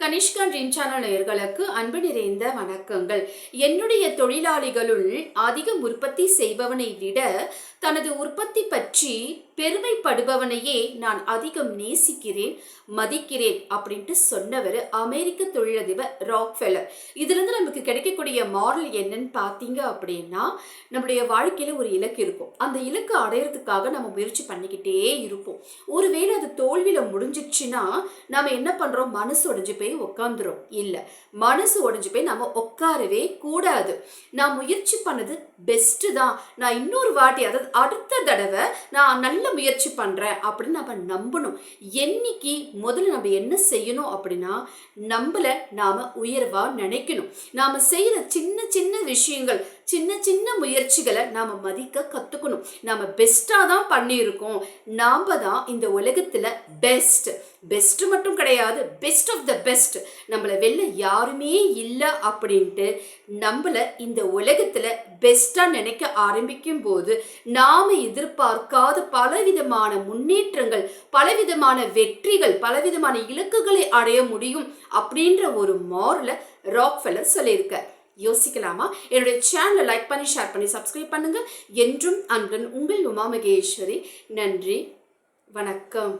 கனிஷ்கன் ரின் channel நேர்களுக்கு அன்பு நிறைந்த வணக்கங்கள். என்னுடைய தொழிலாளிகளுள் அதிகம் உற்பத்தி செய்பவனை விட தனது உற்பத்தி பற்றி பெருமைப்படுபவனையே நான் அதிகம் நேசிக்கிறேன் மதிக்கிறேன் அப்படின்ட்டு சொன்னவர் அமெரிக்க தொழிலதிபர் ராக்ஃபெல்லர் இதுலேருந்து நமக்கு கிடைக்கக்கூடிய மாரல் என்னன்னு பார்த்தீங்க அப்படின்னா நம்முடைய வாழ்க்கையில் ஒரு இலக்கு இருக்கும். அந்த இலக்கு அடையிறதுக்காக நம்ம முயற்சி பண்ணிக்கிட்டே இருப்போம். ஒருவேளை அது தோல்வியில் முடிஞ்சிச்சுன்னா நம்ம என்ன பண்ணுறோம் மனசு உடஞ்சு போய் உட்காந்துரும் இல்லை மனசு உடைஞ்சு போய் நம்ம உட்காரவே கூடாது. நான் முயற்சி பண்ணது பெஸ்ட்டு தான். நான் இன்னொரு வாட்டி அதாவது அடுத்த தடவை நான் நல்ல முயற்சி பண்ணுறேன் அப்படின்னு நம்ம நம்பணும். என்னைக்கு முதல்ல நம்ம என்ன செய்யணும் அப்படின்னா நம்மளை நாம் உயர்வாக நினைக்கணும். நாம் செய்கிற சின்ன சின்ன விஷயங்கள் சின்ன சின்ன முயற்சிகளை நாம் மதிக்க கற்றுக்கணும் நாம் பெஸ்ட்டாக தான் பண்ணியிருக்கோம். நாம் தான் இந்த உலகத்தில் பெஸ்ட் பெஸ்ட் மட்டும் கிடையாது. பெஸ்ட் ஆஃப் த பெஸ்ட் நம்மளை வெளில யாருமே இல்லை அப்படின்ட்டு நம்மளை இந்த உலகத்தில் பெஸ்ட்டாக நினைக்க ஆரம்பிக்கும் போது நாம் எதிர்பார்க்காத பலவிதமான முன்னேற்றங்கள் பலவிதமான வெற்றிகள் பலவிதமான இலக்குகளை அடைய முடியும் அப்படின்ற ஒரு மாரலை ராக்ஃபெல்லர் சொல்லியிருக்கார். யோசிக்கலாமா? என்னுடைய சேனலை லைக் பண்ணி ஷேர் பண்ணி சப்ஸ்கிரைப் பண்ணுங்கள் என்றும் அன்புடன் உங்கள் உமா மகேஸ்வரி நன்றி. வணக்கம்.